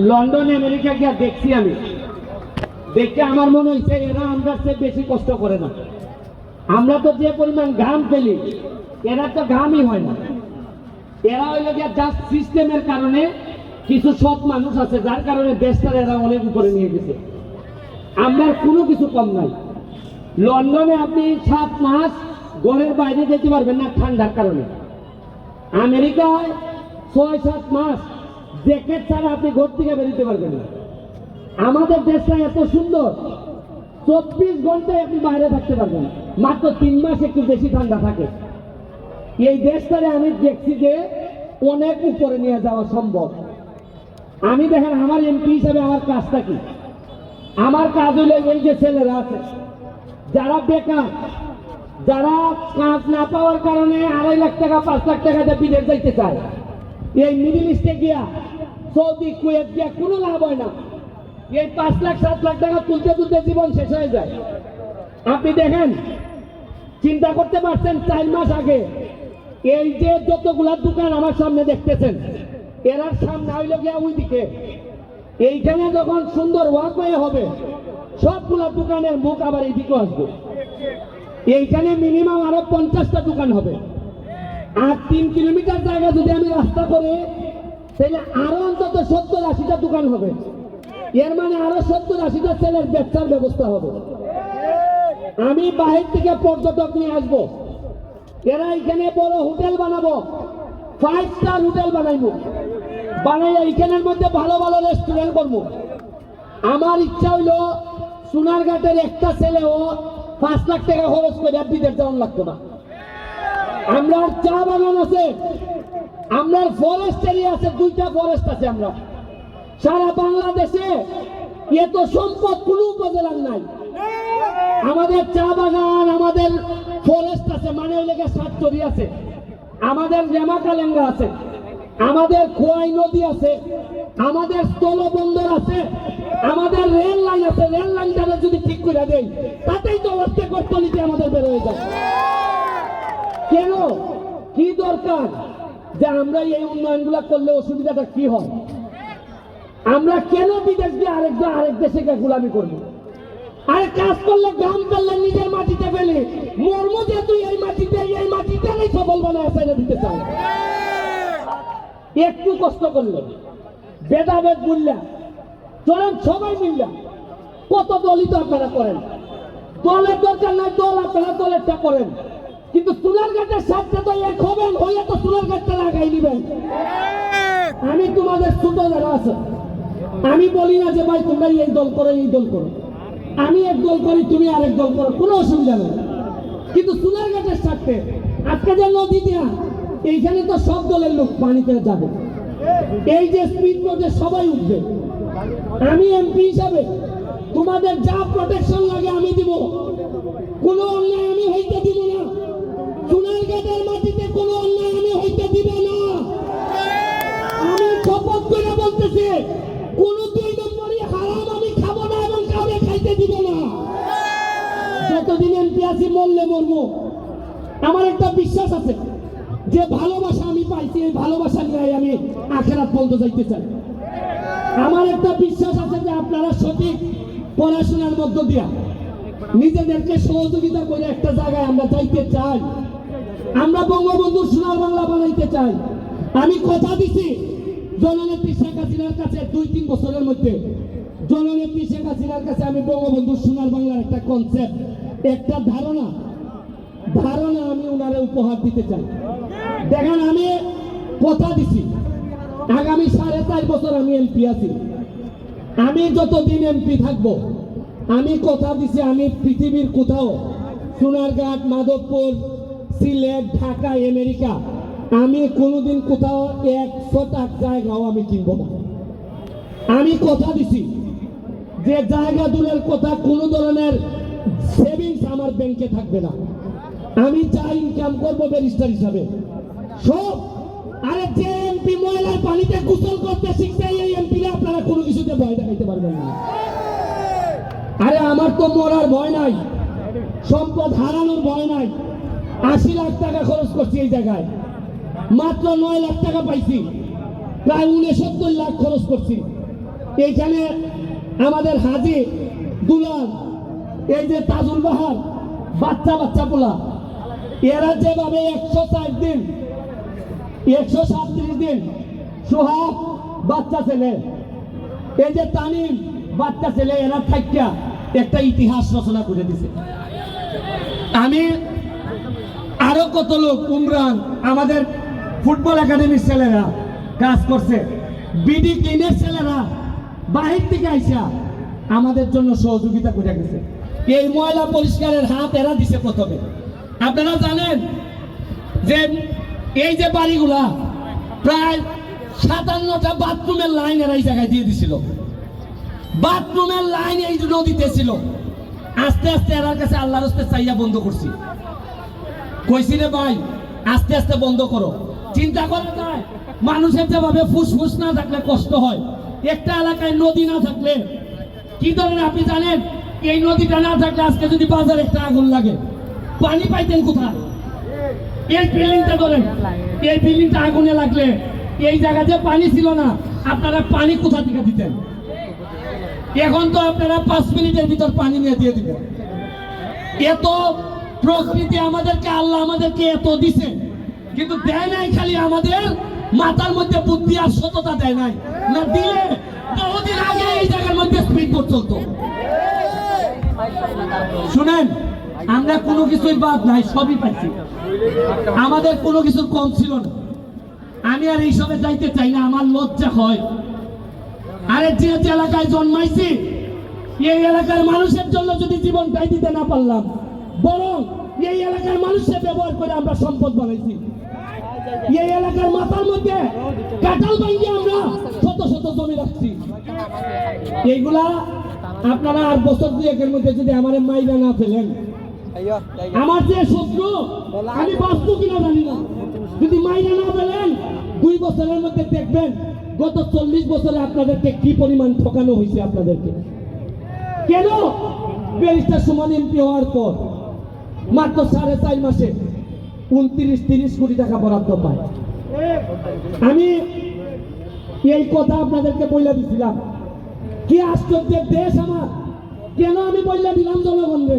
London, America গিয়া দেখছি আমি। দেখে আমার মনে হয়েছে এরা আমরা চেয়ে বেশি কষ্ট করে না। আমরা তো যে পরিমাণ ঘাম ফেলি, এরা তো ঘামই হয় না। এরা হইল গিয়া জাস্ট সিস্টেমের কারণে কিছু সৎ মানুষ আছে, যার কারণে দেশটা এরা অনেক উপরে নিয়ে গেছে। আমরা কোনো কিছু কম নাই। লন্ডনে আপনি সাত মাস ঘরের বাইরে যেতে পারবেন না ঠান্ডার কারণে। আমেরিকায় ছয় সাত মাস জ্যাকেট ছাড়া আপনি ঘর থেকে বেরোতে পারবেন না। আমাদের দেশটা এত সুন্দর। চব্বিশ ঘন্টায় আপনি বাইরে থাকতে পারবেন মাত্র তিন মাস একটু বেশি ঠান্ডা থাকে। এই দেশটারে আমি দেখছি যে অনেক উপরে নিয়ে যাওয়া সম্ভব। আমি দেখেন, আমার এমপি হিসাবে আমার কাজটা কি? আমার কাজ হইল এই যে ছেলেরা আছে। যারা বেকার, যারা কাজ না পাওয়ার কারণে আড়াই লাখ টাকা, পাঁচ লাখ টাকা বিদেশ যাইতে চায়। এই মিডিল ইস্টে গিয়া সৌদি কুয়েত গিয়া কোনো লাভ হয় না, এই পাঁচ লাখ, সাত লাখ টাকা তুলতে তুলতে জীবন শেষ হয়ে যায়। আপনি দেখেন, চিন্তা করতে পারছেন চার মাস আগে এই যে যতগুলা দোকান আমার সামনে দেখতেছেন এরার সামনে হইল গিয়া ওই দিকে এইখানে যখন সুন্দর ওয়াকওয়ে হবে, সবগুলা দোকানের মুখ আবার এইদিকে আসবে। এইখানে মিনিমাম আরও পঞ্চাশটা দোকান হবে। আর তিন কিলোমিটার জায়গা যদি আমি রাস্তা করে তাহলে আরও অন্তত সত্তর আশিটা দোকান হবে। এর মানে আরও সত্তর আশিটা ছেলের ব্যবসার ব্যবস্থা হবে। আমি বাহির থেকে পর্যটক নিয়ে আসব। এরা এখানে বড় হোটেল বানাবো। ফাইভ স্টার হোটেল বানাইবো। বানাই এইখানের মধ্যে ভালো ভালো রেস্টুরেন্ট করব। আমার ইচ্ছা হইল সোনারঘাটের একটা ছেলেও পাঁচ লাখ টাকা খরচ করে বিদেশ যাওয়ার লাগতো না। আমরা চা বাগান আছে। আমরা ফরেস্ট এরিয়া আছে, দুইটা ফরেস্ট আছে আমরা। সারা বাংলাদেশে এত সম্পদ কোনো উপজেলার নাই। আমাদের চা বাগান, আমাদের ফরেস্ট আছে মানে ওই লেগে সাতচরি আছে। আমাদের রেমা কালেঙ্গা আছে। আমাদের খোয়াই নদী আছে। আমাদের স্থলবন্দর আছে। আমাদের রেল লাইন আছে। রেল লাইনটা যদি ঠিক করে দেই, তাতেই তো অর্ধেক অর্থনীতি আমাদের বেরোয় যায়। কেন? কি দরকার? যে আমরা এই উন্নয়নগুলো করলে অসুবিধাটা কি হয়? আমরা কেন বিদেশ দিয়ে আরেকজন আরেক দেশে গোলামি করব? আরে কাজ করলে গ্রাম করলে নিজের মাটিতে ফেলে। মর্ম যে তুই এই মাটিতে এই মাটিতে সফল বানায় ছেড়ে দিতে চাই একটু কষ্ট করলে, ভেদাভেদ বুঝলা, চলেন সবাই মিললা, কত দলই তো আপনারা করেন? দলের দরকার নাই, দল আপনারা দলেরটা করেন। কিন্তু সোনার গাছের সাথে তো এক হবেন হইলে তো সোনার গাছটা লাগাই দিবেন। আমি তোমাদের ছোট যারা আছে, আমি বলি না যে ভাই তোমরা এই দল করো, এই দল করো। আমি এক দল করি, তুমি আরেক দল করো, কোনো অসুবিধা নেই। কিন্তু সোনার গাছের সাথে, আজকে যে নদী দেয়া, এইখানে তো সব দলের লোক পানিতে যাবে। এই যে স্পিড বোটে সবাই উঠবে। আমি এমপি হিসাবে, তোমাদের যা প্রোটেকশন লাগে আমি দিব। কোনো অন্যায় আমি হইতে দিব না। সোনার গাছের মাটিতে কোনো অন্যায় আমি হইতে দিব না। আমি শপথ করে বলতেছি কোন দুই নম্বরই হারাম আমি খাব না এবং কাউকে খাইতে দিব না। যতদিন এমপি আছি, মরলে মরবো। আমার একটা বিশ্বাস আছে, যে ভালোবাসা আমি পাইছি, এই ভালোবাসা নিয়ে আমি আখেরাত পর্যন্ত যাইতে চাই। আমার একটা বিশ্বাস আছে যে আপনারা সঠিক পড়াশোনার মধ্য দিয়া নিজেদেরকে সহযোগিতা করে একটা জায়গায় আমরা যাইতে চাই। আমরা বঙ্গবন্ধু সোনার বাংলা বানাইতে চাই। আমি কথা দিছি জননেত্রী শেখ হাসিনার কাছে দুই তিন বছরের মধ্যে। জননেত্রী শেখ হাসিনার কাছে আমি বঙ্গবন্ধু সোনার বাংলার একটা কনসেপ্ট একটা ধারণা। ধারণা আমি ওনারে উপহার দিতে চাই। দেখেন, আমি কথা দিছি। আগামী সাড়ে চার বছর আমি এমপি আছি। আমি যতদিন এমপি থাকব আমি কথা দিছি, আমি পৃথিবীর কোথাও। সোনারঘাট মাধবপুর, সিলেট, ঢাকা, আমেরিকা। আমি কোনোদিন কোথাও এক টাক জায়গাও আমি কিনবো না। আমি কথা দিছি যে জায়গা দূরের কথা কোনো ধরনের সেভিংস আমার ব্যাংকে থাকবে না। আমি যা ইনকাম করব ব্যারিস্টার হিসাবে। সব আরে যে এমপি ময়লার পানিতে গোসল করতে শিখছে, এই এমপি আপনারা কোনো কিছুতে ভয় দেখাইতে পারবেন না। আরে আমার তো মরার ভয় নাই। সম্পদ হারানোর ভয় নাই। আশি লাখ টাকা খরচ করছি এই জায়গায়। মাত্র নয় লাখ টাকা পাইছি। প্রায় উনসত্তর লাখ খরচ করছি। এইখানে আমাদের হাজি দুলাল, এই যে তাজুল বাহার, বাচ্চা বাচ্চা পোলা, এরা যেভাবে একশো চার দিন, একশো সাতত্রিশ দিন সোহাগ বাচ্চা ছেলে, এই যে তানিম বাচ্চা ছেলে, এরা থাকিয়া একটা ইতিহাস রচনা করে দিছে। আমি আরও কত লোক, উমরান, আমাদের ফুটবল একাডেমির ছেলেরা কাজ করছে। বিডি ক্লিনের ছেলেরা বাহির থেকে আইসা আমাদের জন্য সহযোগিতা করে গেছে। এই ময়লা পরিষ্কারের হাত এরা দিছে প্রথমে। আপনারা জানেন যে এই যে বাড়িগুলা, প্রায় সাতান্নটা বাথরুমের লাইন এরা এই জায়গায় দিয়ে দিছিল। বাথরুমের লাইন এই নদীতে ছিল। আস্তে আস্তে এরার কাছে আল্লাহর হস্তে চাইয়া বন্ধ করছি। কইছি রে ভাই, আস্তে আস্তে বন্ধ করো। চিন্তা করা যায় মানুষের যেভাবে ফুসফুস না থাকলে কষ্ট হয়। একটা এলাকায় নদী না থাকলে কি ধরেন আপনি জানেন? এই নদীটা না থাকলে আজকে যদি বাজারে একটা আগুন লাগে। পানি পাইতেন কোথায়? এই বিল্ডিংটা ধরেন, এই বিল্ডিংটা আগুনে লাগলে এই জায়গাতে পানি ছিল না, আপনারা পানি কোথা থেকে দিতেন? এখন তো আপনারা পাঁচ মিনিটের ভিতর পানি নিয়ে দিয়ে দিবেন। এত প্রকৃতি আমাদেরকে, আল্লাহ আমাদেরকে এত দিছে, কিন্তু দেয় নাই খালি আমাদের মাথার মধ্যে বুদ্ধি আর সততা দেয় নাই। না দিলে বহুদিন আগে এই জায়গার মধ্যে স্পিড বোট চলতো। শুনেন, আমরা কোনো কিছুই বাদ নাই, সবই পাইছি। আমাদের কোনো কিছু কম ছিল না। আমি আর এইসবে যাইতে চাই না, আমার লজ্জা হয়। আরে যে এলাকায় জন্মাইছি, এই এলাকার মানুষের জন্য যদি জীবন জীবনটাই দিতে না পারলাম, বরং এই এলাকার মানুষের ব্যবহার করে আমরা সম্পদ বানাইছি। এই এলাকার মাথার মধ্যে কাঁঠাল ভাঙিয়ে আমরা শত শত জমি রাখছি। এইগুলা আপনারা আর বছর দুয়েকের মধ্যে যদি আমার মাইরা না ফেলেন, আমার যে শত্রু, আমি বাঁচবো কিনা জানি না। যদি মাইনে না পেলেন দুই বছরের মধ্যে দেখবেন গত চল্লিশ বছরে আপনাদেরকে কি পরিমাণ ঠকানো হয়েছে আপনাদেরকে? কেন? ব্যারিস্টার সমান এমপি হওয়ার পর, মাত্র সাড়ে চার মাসে উনত্রিশ, তিরিশ কোটি টাকা বরাদ্দ পায়। আমি এই কথা আপনাদেরকে বলে দিছিলাম। কি আশ্চর্যের দেশ আমার। কেন আমি বললে দিলাম জনগণকে?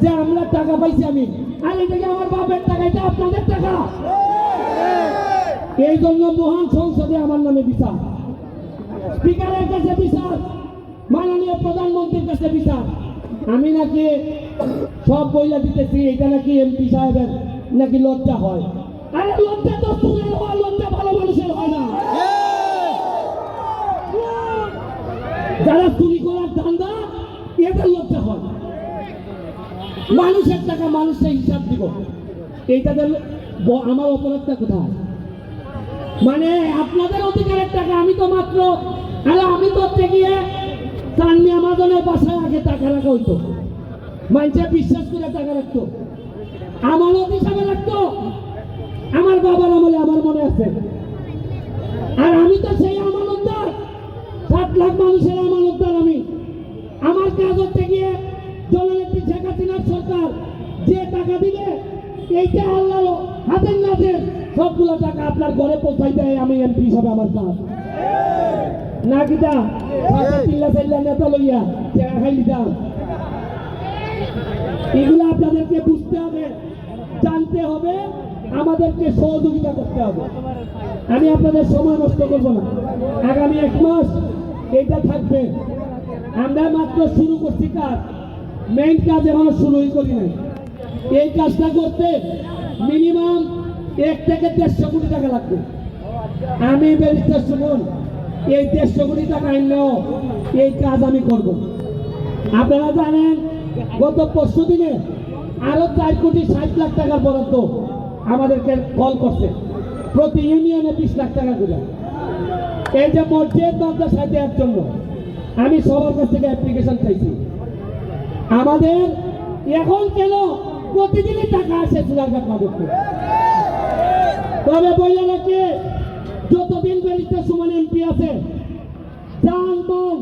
যে আমরা টাকা পাইছি আমি। আর এটা কি আমার বাপের টাকা? এটা আপনাদের টাকা। এই জন্য মহান সংসদে আমার নামে বিচার। স্পিকারের কাছে বিচার, মাননীয় প্রধানমন্ত্রীর কাছে বিচার। আমি নাকি সব বইলা দিতেছি, এটা নাকি এমপি সাহেবের নাকি লজ্জা হয়। আরে লজ্জা তো চুলের হয়, লজ্জা ভালো মানুষের হয় না। যারা চুরি করার ধান্দা, এদের লজ্জা হয়। মানুষের টাকা মানুষের হিসাব দিব। এইটাতে ব- আমার অপরাধটা কোথায়? মানে আপনাদের অধিকারের টাকা আমি তো মাত্র, আরে আমি করতে গিয়ে চাননি আমাজনের বাসায় আগে টাকা রাখা হইতো। মানুষে বিশ্বাস করে টাকা রাখতো। আমানত হিসাবে রাখতো। আমার বাবার আমলে আমার মনে আছে। আর আমি তো সেই আমানতদার, সাত লাখ মানুষের আমানতদার আমি। আমার কাজ হচ্ছে গিয়ে জননেত্রী শেখ হাসিনার সরকার যে টাকা দিবে, এইটা আল্লাহ হাতের নাচের সবগুলো টাকা আপনার ঘরে পৌঁছাই দেয়, আমি এমপি হিসাবে আমার কাজ। না কিটা চিল্লা চিল্লা নেতা লইয়া চেয়ার খাই দিতাম এগুলো আপনাদেরকে বুঝতে হবে, জানতে হবে, আমাদেরকে সহযোগিতা করতে হবে। আমি আপনাদের সময় নষ্ট করব না। আগামী এক মাস এটা থাকবে। আমরা মাত্র শুরু করছি কাজ। মেইন কাজ এখনও শুরুই করি নাই। এই কাজটা করতে মিনিমাম এক থেকে দেড়শো কোটি টাকা লাগবে। আমি ব্যারিস্টার শুনুন এই দেড়শো কোটি টাকা আনলেও এই কাজ আমি করব। আপনারা জানেন, গত পরশু দিনে আরও চার কোটি ষাট লাখ টাকার বরাদ্দ আমাদেরকে কল করছে। প্রতি ইউনিয়নে বিশ লাখ টাকা করে। এই যে মসজিদ, মাদ্রাসা দেওয়ার জন্য আমি সবার কাছ থেকে অ্যাপ্লিকেশন চাইছি। আমাদের এখন কেন প্রতিদিনই টাকা আসে চুলাঘাট মাদককে? তবে বললে নাকি যতদিন বেরিতে সুমন এমপি আছে, যান মাল,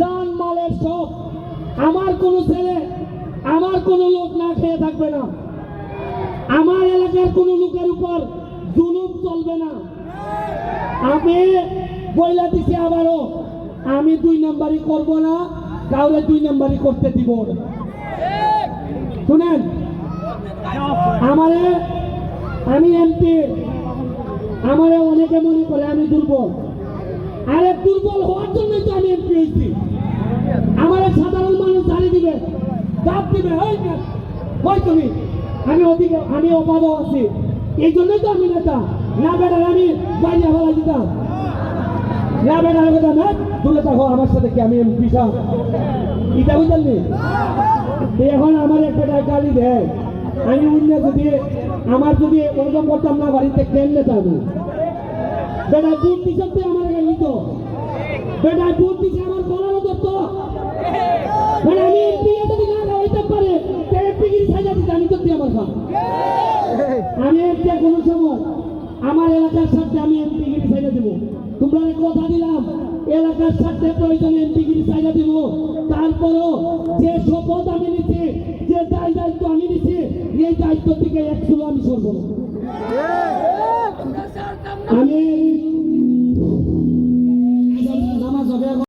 যান মালের সব আমার কোন ছেলে, আমার কোন লোক না খেয়ে থাকবে না। আমার এলাকার কোন লোকের উপর জুলুম চলবে না। আমি বইলা দিছি আবারও, আমি দুই নাম্বারই করব না, কাউরে দুই নাম্বারই করতে দিব শুনেন, আমারে আমি এমপি। আমারে অনেকে মনে করে আমি দুর্বল। আরে দুর্বল হওয়ার জন্যই তো আমি এমপি হয়েছি। আমার সাধারণ মানুষ দাঁড়িয়ে দিবে চাপ দিবে ওই তুমি? আমি ওদিকে আমি অভাব আছি। এই জন্যই তো আমি নেতা। না বেটার আমি বাইরে ফেলা দিতাম। না বেটার কথা না তুলে থাকো, আমার সাথে কি আমি এমপি সাহেব এটা বুঝলি এখন আমার একটা গালি দেয়। আমি অন্য যদি আমার যদি ওরকম করতাম না বাড়িতে কেমনে যাব। বেটা দুধ দিছে তুই আমার গালি তো বেটা বুট দিছে আমার বলার তো। মানে আমি তো আমার আমি কোনো আমার এলাকার আমি দেবো। তোমরা এলাকার দেবো। তারপরও যে শপথ আমি নিচ্ছি যে দায় দায়িত্ব আমি নিচ্ছি এই দায়িত্ব থেকে এক চুলো আমি আমি